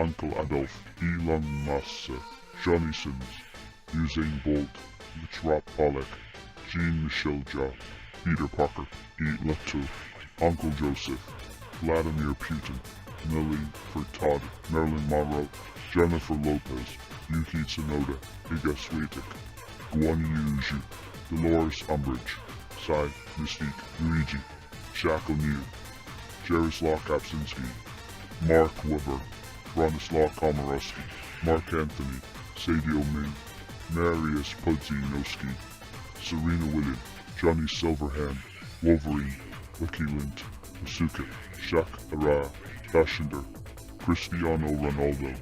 Uncle Adolf, Elon Musk, Johnny Sins, Usain Bolt, Rob Pollock, Jean-Michel Jarre, Peter Parker, E. Lotto, Uncle Joseph, Vladimir Putin, Nelly Furtado, Marilyn Monroe, Jennifer Lopez, Yuki Tsunoda, Iga Swiatek, Guan Yu Dolores Umbridge, Psy, Mystique, Luigi, Shaq O'Neal, Jaroslaw Kapczynski, Mark Webber, Bronislaw Komorowski, Mark Anthony, Sadio Ming, Marius Pudzianowski, Serena Williams, Johnny Silverhand, Wolverine, Lucky Lint, Masuka, Shaq Araya, Dashinder, Cristiano Ronaldo,